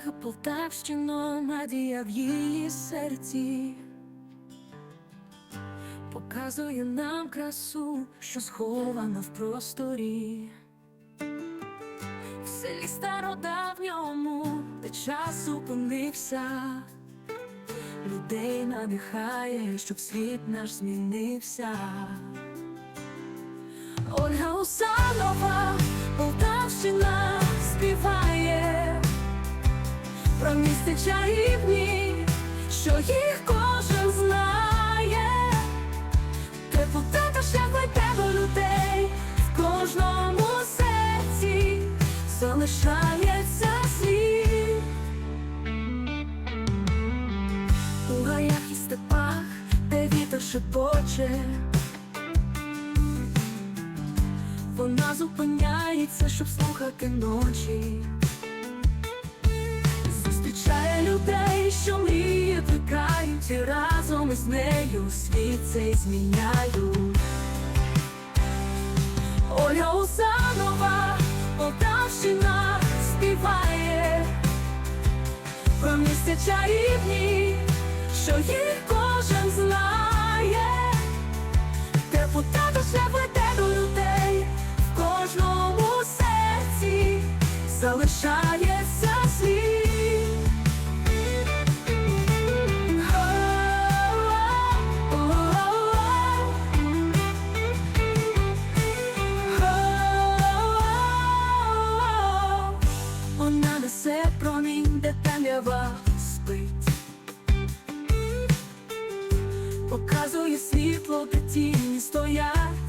Ольга Полтавщино, надія в її серці, показує нам красу, що схована в просторі. В селі стародавньому, де час зупинився, людей надихає, щоб світ наш змінився. Ольга Усанова, що їх кожен знає. Теплота та шлях до людей в кожному серці залишається слід. У гаях і степах, де вітер шепоче. Вона зупиняється, щоб слухати ночі. Зустрічає людей, що мрії плекають, і разом із нею світ цей зміняють. Ольга Усанова, Полтавщина співає про місця чарівні, що їх кожен знає. Депутата шлях веде до людей в кожному серці залишається показує світло, де тіні стоять.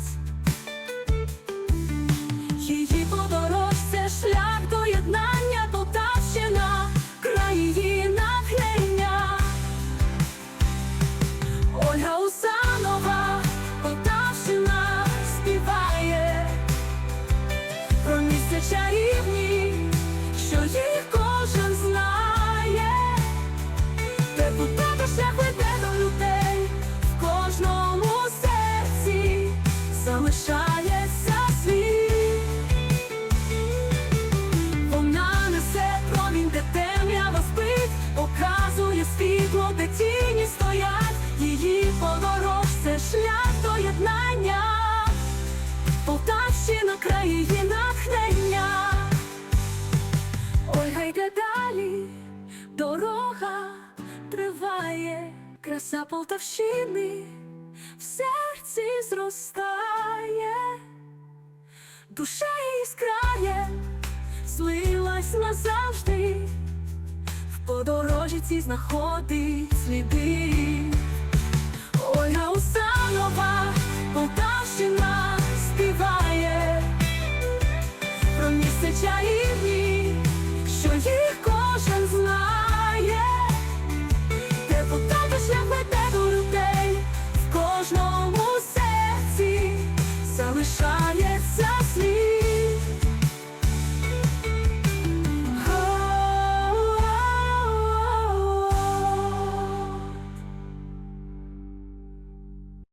Залишається світ. Вона несе промінь, де темрява спить, показує світло, де тіні стоять. Її подорож це шлях до єднання. Полтавщина, край її натхнення. Ольга йде далі, дорога триває, краса Полтавщини в серці зростає, душа іскрає, злилась назавжди, в подорожі ці знаходить сліди, Ольга Усанова, Полтавщина співає, про місце чаївні. shine